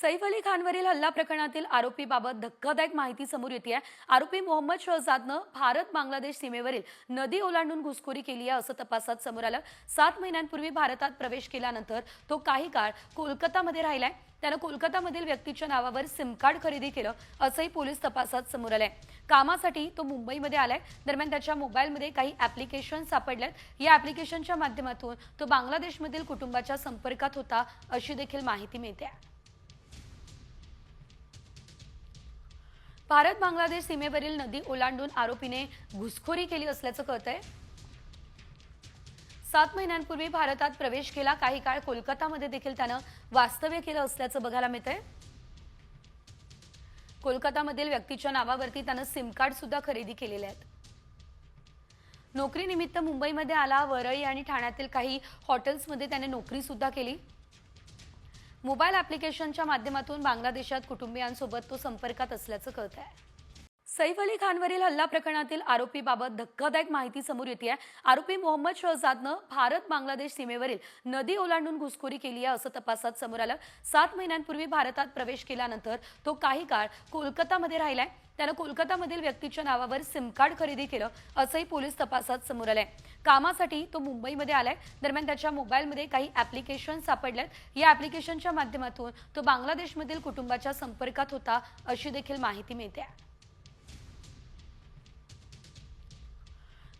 सैफ अली खानवरील हल्ला प्रकरणातील आरोपीबाबत धक्कादायक माहिती समोर येते आरोपी मोहम्मद शहजादनं भारत बांगलादेश सीमेवरील नदी ओलांडून घुसखोरी केली आहे असं तपासात समोर आलं. सात महिन्यांपूर्वी भारतात प्रवेश केल्यानंतर तो काही काळ कोलकातामध्ये राहिलाय. त्यानं कोलकातामधील व्यक्तीच्या नावावर सिम कार्ड खरेदी केलं असंही पोलीस तपासात समोर आलंय. कामासाठी तो मुंबईमध्ये आलाय. दरम्यान त्याच्या मोबाईलमध्ये काही ऍप्लिकेशन सापडल्यात. या ऍप्लिकेशनच्या माध्यमातून तो बांगलादेशमधील कुटुंबाच्या संपर्कात होता अशी देखील माहिती मिळते भारत बांगलादेश सीमेवरील नदी ओलांडून आरोपीने घुसखोरी केली असल्याचं कळतंय. सात महिन्यांपूर्वी भारतात प्रवेश केला. काही काळ कोलकातामध्ये देखील त्यानं वास्तव्य केलं असल्याचं बघायला मिळतंय. कोलकातामधील व्यक्तीच्या नावावरती त्यानं सिम कार्ड सुद्धा खरेदी केलेले आहेत. नोकरीनिमित्त मुंबईमध्ये आला वरळी आणि ठाण्यातील काही हॉटेल्समध्ये त्याने नोकरी सुद्धा केली. मोबाईल ऍप्लिकेशनच्या माध्यमातून बांगलादेशात कुटुंबियांसोबत तो संपर्कात असल्याचं कळत आहे सैफ अली खानवरील हल्ला प्रकरणातील आरोपीबाबत धक्कादायक माहिती समोर येते आहे आरोपी मोहम्मद शहजादनं भारत बांगलादेश सीमेवरील नदी ओलांडून घुसखोरी केली आहे असं तपासात समोर आलं. सात महिन्यांपूर्वी भारतात प्रवेश केल्यानंतर तो काही काळ कोलकातामध्ये राहिलाय. त्यानं कोलकातामधील व्यक्तीच्या नावावर सिम कार्ड खरेदी केलं असंही पोलीस तपासात समोर आलंय. कामासाठी तो मुंबईमध्ये आलाय. दरम्यान त्याच्या मोबाईलमध्ये काही ऍप्लिकेशन सापडल्यात. या ऍप्लिकेशनच्या माध्यमातून तो बांगलादेशमधील कुटुंबाच्या संपर्कात होता अशी देखील माहिती मिळते.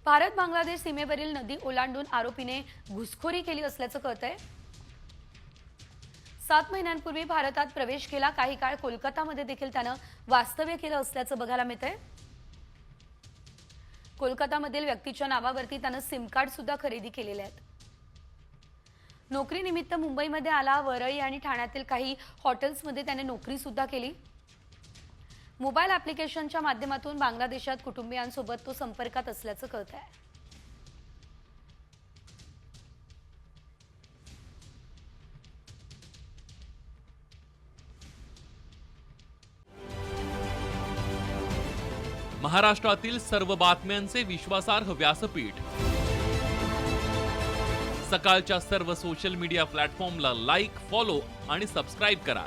भारत बांगलादेश सीमेवरील नदी ओलांडून आरोपीने घुसखोरी केली असल्याचं कळतंय. सात महिन्यांपूर्वी भारतात प्रवेश केला काही काळ कोलकातामध्ये देखील त्यानं वास्तव्य केलं असल्याचं बघायला मिळतंय. कोलकातामधील व्यक्तीच्या नावावरती त्यानं सिम कार्ड सुद्धा खरेदी केलेले आहेत. नोकरीनिमित्त मुंबईमध्ये आला वरळी आणि ठाण्यातील काही हॉटेल्समध्ये त्याने नोकरी सुद्धा केली. मोबाईल ऍप्लिकेशनच्या माध्यमातून बांगलादेशात कुटुंबियांसोबत तो संपर्कात असल्याचं कळत आहे महाराष्ट्रातील सर्व बातम्यांचे विश्वासार्ह व्यासपीठ. सकाळच्या सर्व सोशल मीडिया प्लॅटफॉर्मला लाईक फॉलो आणि सबस्क्राईब करा.